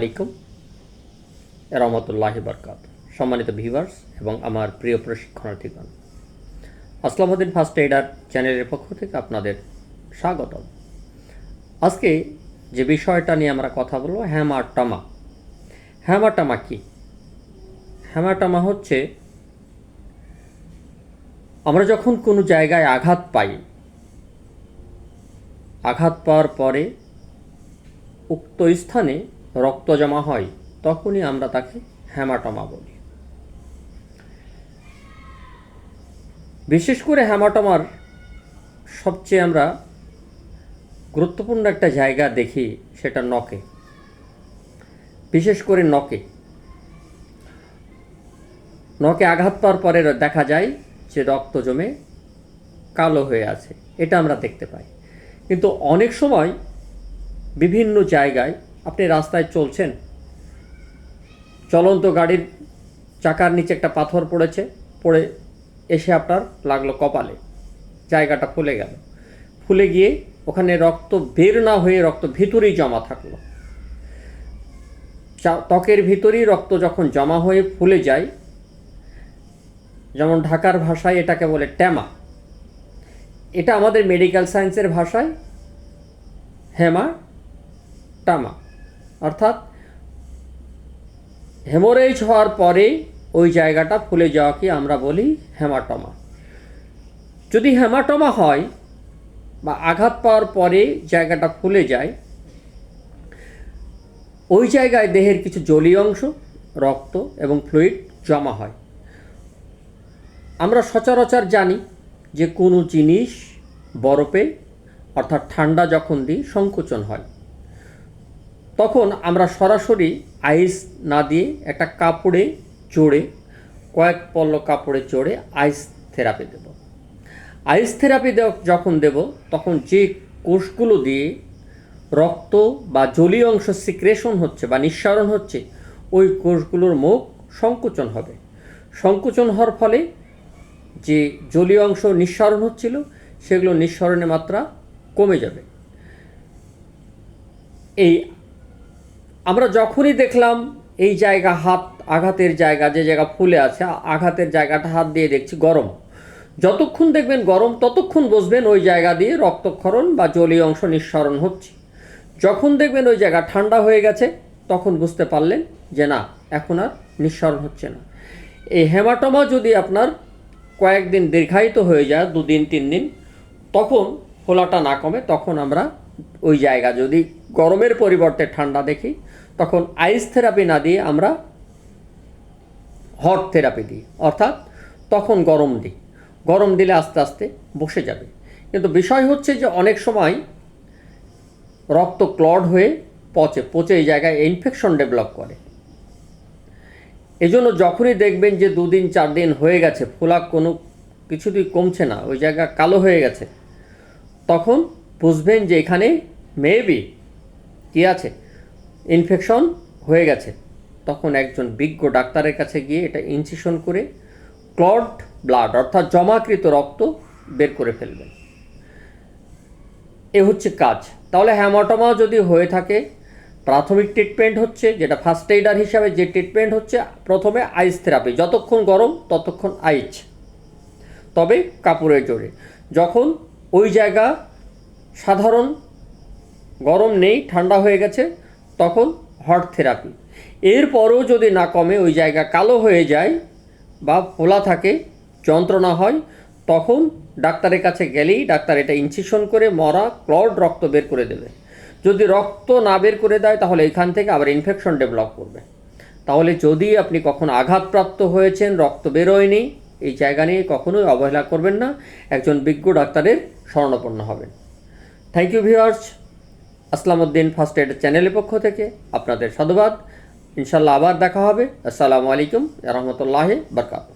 আলাইকুম। রহমতুল্লাহি বরকাত সম্মানিত ভিভার্স এবং আমার প্রিয় প্রশিক্ষণার্থীগণ আসলামুদ্দিন ফার্স্ট এইডার চ্যানেলের পক্ষ থেকে আপনাদের স্বাগতম। আজকে যে বিষয়টা নিয়ে আমরা কথা বলব হ্যামাটামা হ্যামাটামা কি? হ্যামাটামা হচ্ছে, আমরা যখন কোনো জায়গায় আঘাত পাই, আঘাত পাওয়ার পরে উক্ত স্থানে রক্ত জমা হয়, তখনই আমরা তাকে হ্যামাটমা বলি। বিশেষ করে হ্যামাটমার সবচেয়ে আমরা গুরুত্বপূর্ণ একটা জায়গা দেখি, সেটা নখে। বিশেষ করে নখে। নখে আঘাত পাওয়ার পরে দেখা যায় যে রক্ত জমে কালো হয়ে আছে, এটা আমরা দেখতে পাই। কিন্তু অনেক সময় বিভিন্ন জায়গায় আপনি রাস্তায় চলছেন। চলন্ত গাড়ির চাকার নিচে একটা পাথর পড়েছে, পড়ে এসে আপনার লাগল কপালে। জায়গাটা ফুলে গেল। ফুলে গিয়ে ওখানে রক্ত বের না হয়ে রক্ত ভিতরেই জমা থাকল। ত্বকের ভিতরেই রক্ত যখন জমা হয়ে ফুলে যায়, যেমন ঢাকার ভাষায় এটাকে বলে ট্যামা। এটা আমাদের মেডিকেল সায়েন্সের ভাষায় হেমা, টামা। অর্থাৎ হেমোরেজ হওয়ার পরে ওই জায়গাটা ফুলে যাওয়াকে আমরা বলি হেমাটমা যদি হেমাটমা হয় বা আঘাত পাওয়ার পরে জায়গাটা ফুলে যায়, ওই জায়গায় দেহের কিছু জলীয় অংশ, রক্ত এবং ফ্লুইড জমা হয়। আমরা সচরাচর জানি যে কোনো জিনিস বরফে অর্থাৎ ঠান্ডা যখন দিই সংকোচন হয়। তখন আমরা সরাসরি আইস না দিয়ে একটা কাপড়ে চড়ে, কয়েক পল্ল কাপড়ে চড়ে আইস থেরাপি দেব। আইস থেরাপি যখন দেব, তখন যে কোষগুলো দিয়ে রক্ত বা জলীয় অংশ সিক্রেশন হচ্ছে বা নিঃসরণ হচ্ছে, ওই কোষগুলোর মুখ সংকোচন হবে। সংকোচন হওয়ার ফলে যে জলীয় অংশ নিঃসরণ হচ্ছিল, সেগুলো নিঃসরণের মাত্রা কমে যাবে। এই আমরা যখনই দেখলাম এই জায়গা হাত, আঘাতের জায়গা, যে জায়গা ফুলে আছে, আঘাতের জায়গাটা হাত দিয়ে দেখছি গরম। যতক্ষণ দেখবেন গরম, ততক্ষণ বসবেন ওই জায়গা দিয়ে রক্তক্ষরণ বা জলীয় অংশ নিঃসরণ হচ্ছে। যখন দেখবেন ওই জায়গা ঠান্ডা হয়ে গেছে, তখন বুঝতে পারলেন যে না, এখন আর নিঃসরণ হচ্ছে না। এই হেমাটোমা যদি আপনার কয়েকদিন দীর্ঘায়িত হয়ে যায়, দুদিন, তিন দিন, তখন ফোলাটা না কমে, তখন আমরা ওই জায়গা যদি গরমের পরিবর্তে ঠান্ডা দেখি, তখন আইস থেরাপি না দিয়ে আমরা হট থেরাপি দিই। অর্থাৎ তখন গরম দিই। গরম দিলে আস্তে আস্তে বসে যাবে। কিন্তু বিষয় হচ্ছে যে অনেক সময় রক্ত ক্লড হয়ে পচে পচে এই জায়গায় ইনফেকশন ডেভেলপ করে। এই জন্য যখনই দেখবেন যে দুদিন চার দিন হয়ে গেছে ফোলা কোনো কিছুতেই কমছে না, ওই জায়গা কালো হয়ে গেছে, তখন বুঝবেন যে এখানে মেবি কি আছে? ইনফেকশন হয়ে গেছে। তখন একজন বিজ্ঞ ডাক্তারের কাছে গিয়ে এটা ইনসিশন করে ক্লড ব্লাড অর্থাৎ জমাকৃত রক্ত বের করে ফেলবেন। এ হচ্ছে কাজ। তাহলে হ্যামাটোমা যদি হয়ে থাকে, প্রাথমিক ট্রিটমেন্ট হচ্ছে, যেটা ফার্স্ট এইডার হিসাবে যে ট্রিটমেন্ট হচ্ছে, প্রথমে আইস থেরাপি যতক্ষণ গরম ততক্ষণ আইচ তবে কাপড়ে জোরে। যখন ওই জায়গা সাধারণ গরম নেই, ঠান্ডা হয়ে গেছে, তখন হট থেরাপি এরপরেও যদি না কমে, ওই জায়গা কালো হয়ে যায় বা ফোলা থাকে, যন্ত্রণা হয়, তখন ডাক্তারের কাছে গেলেই ডাক্তার এটা ইনসিশন করে মরা ক্লড রক্ত বের করে দেবে। যদি রক্ত না বের করে দেয়, তাহলে এখান থেকে আবার ইনফেকশন ডেভেলপ করবে। তাহলে যদি আপনি কখনো আঘাতপ্রাপ্ত হয়েছেন, রক্ত বেরোয়নি, এই জায়গা নিয়ে কখনোই অবহেলা করবেন না, একজন বিজ্ঞ ডাক্তারের শরণাপন্ন হবেন। Thank you viewers Aslamuddin first aid চ্যানেলের পক্ষ থেকে আপনাদের সাধুবাদ। ইনশাল্লাহ আবার দেখা হবে। আসসালামু আলাইকুম রহমতুল্লাহ বরকাত